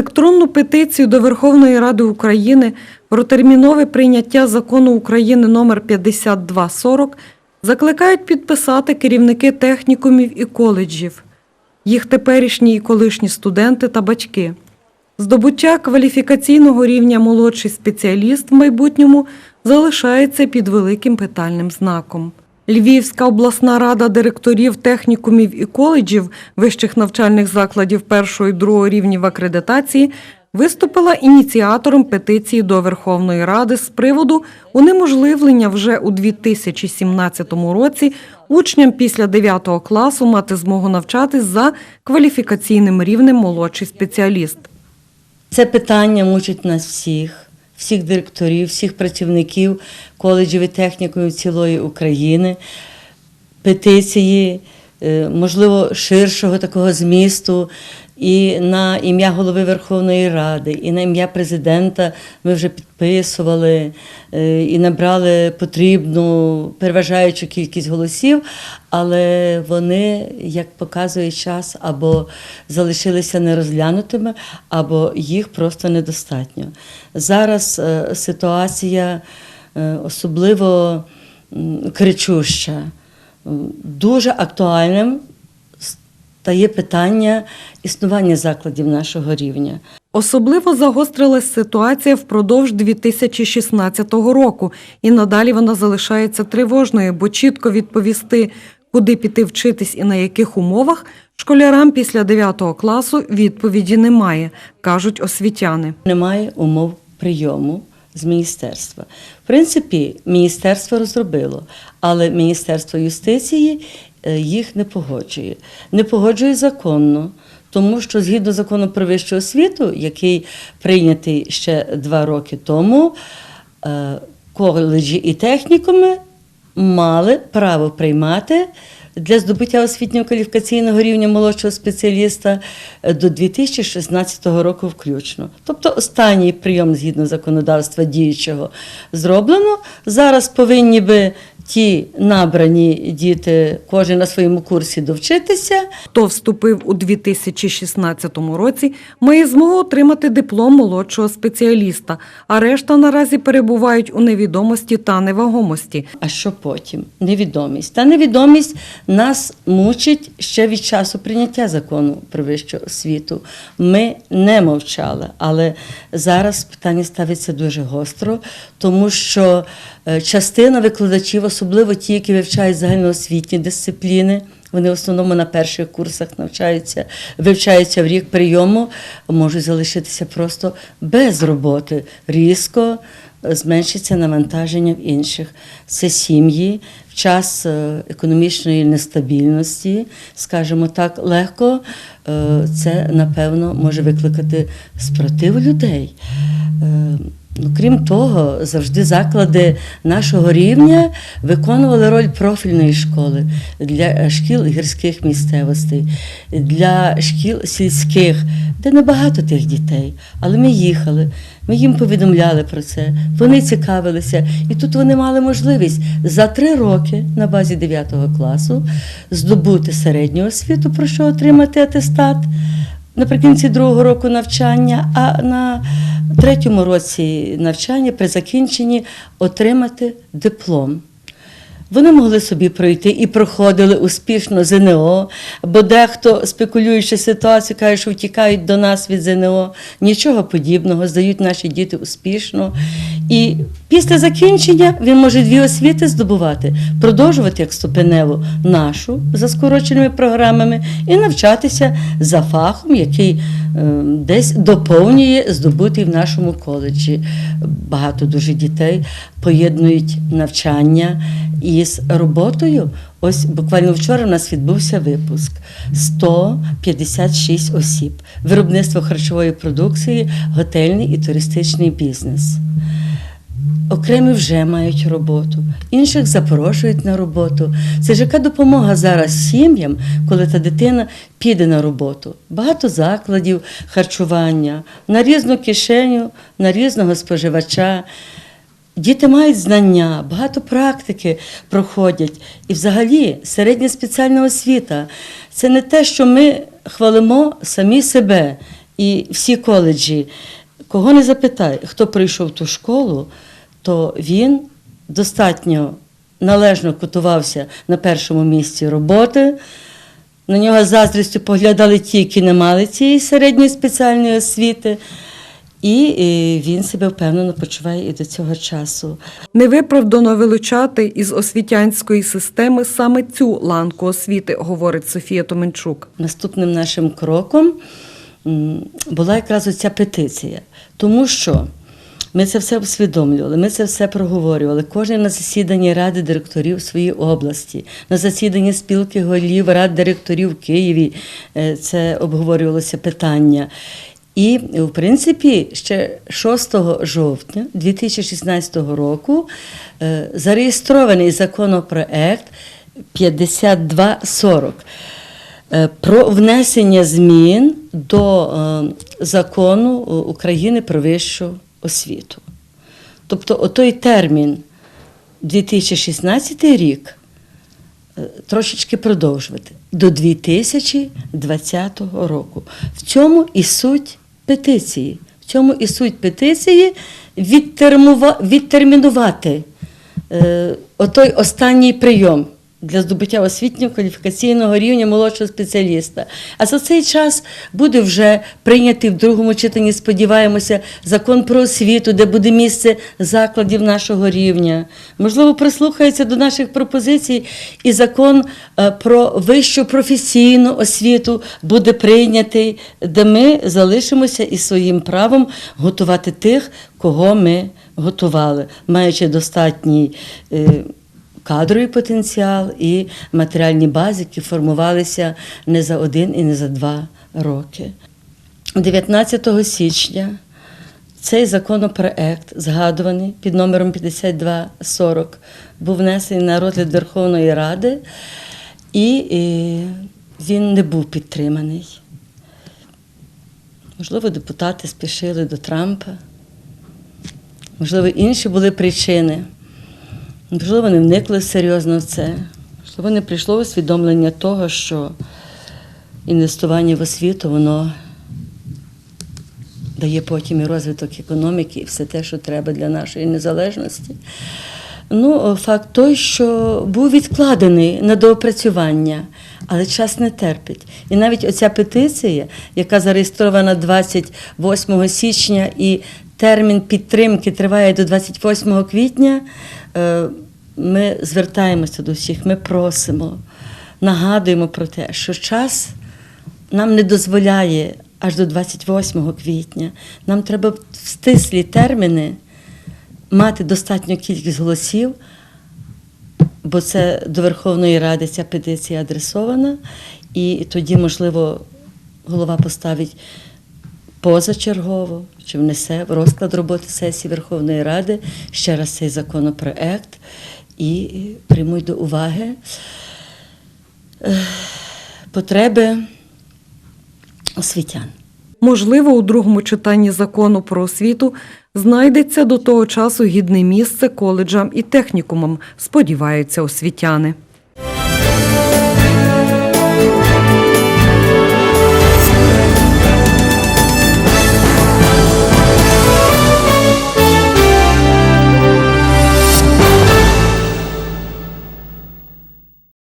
Електронну петицію до Верховної Ради України про термінове прийняття закону України номер 5240 закликають підписати керівники технікумів і коледжів, їх теперішні і колишні студенти та батьки. Здобуття кваліфікаційного рівня молодший спеціаліст в майбутньому залишається під великим питальним знаком. Львівська обласна рада директорів технікумів і коледжів вищих навчальних закладів першого і другого рівнів акредитації виступила ініціатором петиції до Верховної Ради з приводу унеможливлення вже у 2017 році учням після 9 класу мати змогу навчатись за кваліфікаційним рівнем молодший спеціаліст. Це питання мучить нас всіх, всіх директорів, всіх працівників коледжів і технікумів цілої України. Петиції, е, можливо, ширшого такого змісту. І на ім'я голови Верховної Ради, і на ім'я президента ми вже підписували е, і набрали потрібну переважаючу кількість голосів, але вони, як показує час, або залишилися нерозглянутими, або їх просто недостатньо. Зараз е, ситуація е, особливо кричуща, дуже актуальним стає питання існування закладів нашого рівня. Особливо загострилась ситуація впродовж 2016 року, і надалі вона залишається тривожною, бо чітко відповісти, куди піти вчитись і на яких умовах, школярам після 9 класу відповіді немає, кажуть освітяни. Немає умов прийому з міністерства. В принципі, міністерство розробило, але Міністерство юстиції їх не погоджує. Не погоджує законно. Тому що згідно закону про вищу освіту, який прийнятий ще два роки тому, е, коледжі і технікуми мали право приймати для здобуття освітнього кваліфікаційного рівня молодшого спеціаліста е, до 2016 року включно. Тобто останній прийом згідно законодавства діючого зроблено. Зараз повинні би ті набрані діти, кожен на своєму курсі довчитися. Хто вступив у 2016 році, має змогу отримати диплом молодшого спеціаліста, а решта наразі перебувають у невідомості та невагомості. А що потім? Невідомість. Та невідомість нас мучить ще від часу прийняття закону про вищу освіту. Ми не мовчали, але зараз питання ставиться дуже гостро, тому що е, частина викладачів, особливо ті, які вивчають загальноосвітні дисципліни, вони в основному на перших курсах навчаються, вивчаються в рік прийому, можуть залишитися просто без роботи. Різко зменшиться навантаження в інших. Це сім'ї в час е, економічної нестабільності, скажімо так, легко е, це напевно може викликати спротив людей. Ну, крім того, завжди заклади нашого рівня виконували роль профільної школи для е, шкіл гірських місцевостей, для шкіл сільських, де небагато тих дітей. Але ми їхали, ми їм повідомляли про це, вони цікавилися, і тут вони мали можливість за три роки на базі 9 класу здобути середню освіту, про що отримати атестат наприкінці другого року навчання, а на третьому році навчання при закінченні отримати диплом. Вони могли собі пройти і проходили успішно ЗНО, бо дехто, спекулюючи ситуацію, каже, що втікають до нас від ЗНО. Нічого подібного, здають наші діти успішно. І після закінчення він може дві освіти здобувати, продовжувати як ступеневу нашу за скороченими програмами і навчатися за фахом, який е, десь доповнює здобутий в нашому коледжі. Багато дуже дітей поєднують навчання із роботою. Ось буквально вчора у нас відбувся випуск 156 осіб. Виробництво харчової продукції, готельний і туристичний бізнес. Окремі вже мають роботу, інших запрошують на роботу. Це ж яка допомога зараз сім'ям, коли та дитина піде на роботу. Багато закладів харчування на різну кишеню, на різного споживача. Діти мають знання, багато практики проходять. І взагалі середня спеціальна освіта це не те, що ми хвалимо самі себе І всі коледжі, кого не запитай, хто прийшов в ту школу, то він достатньо належно котувався на першому місці роботи. На нього заздрістю поглядали ті, які не мали цієї середньої спеціальної освіти. І він себе впевнено почуває і до цього часу. Невиправдано вилучати із освітянської системи саме цю ланку освіти, говорить Софія Томенчук. Наступним нашим кроком була якраз оця петиція, тому що ми це все усвідомлювали, ми це все проговорювали. Кожен на засіданні ради директорів своєї області, на засіданні спілки голів рад директорів в Києві е, це обговорювалося питання. І, в принципі, ще 6 жовтня 2016 року е, зареєстрований законопроект 5240 е, про внесення змін до е, закону України про вищу освіту. Тобто, отой термін 2016 рік трошечки продовжувати до 2020 року. В цьому і суть петиції. В цьому і суть петиції відтермінувати е, отой останній прийом для здобуття освітнього кваліфікаційного рівня молодшого спеціаліста. А за цей час буде вже прийнятий в другому читанні, сподіваємося, закон про освіту, де буде місце закладів нашого рівня. Можливо, прислухається до наших пропозицій, і закон е, про вищу професійну освіту буде прийнятий, де ми залишимося із своїм правом готувати тих, кого ми готували, маючи достатній. Кадровий потенціал і матеріальні бази, які формувалися не за один і не за два роки. 19 січня цей законопроект, згадуваний під номером 5240, був внесений на розгляд Верховної Ради, і він не був підтриманий. Можливо, депутати спішили до Трампа, можливо, інші були причини. Можливо, не вникли серйозно в це. Можливо, не прийшло усвідомлення того, що інвестування в освіту, воно дає потім і розвиток економіки, і все те, що треба для нашої незалежності. Ну, факт той, що був відкладений на доопрацювання, але час не терпить. І навіть оця петиція, яка зареєстрована 28 січня, і термін підтримки триває до 28 квітня, ми звертаємося до всіх, ми просимо, нагадуємо про те, що час нам не дозволяє аж до 28 квітня. Нам треба в стислі терміни мати достатню кількість голосів, бо це до Верховної Ради ця петиція адресована, і тоді, можливо, голова поставить позачергово чи внесе в розклад роботи сесії Верховної Ради ще раз цей законопроект і приймуть до уваги е, потреби освітян. Можливо, у другому читанні закону про освіту знайдеться до того часу гідне місце коледжам і технікумам, сподіваються освітяни.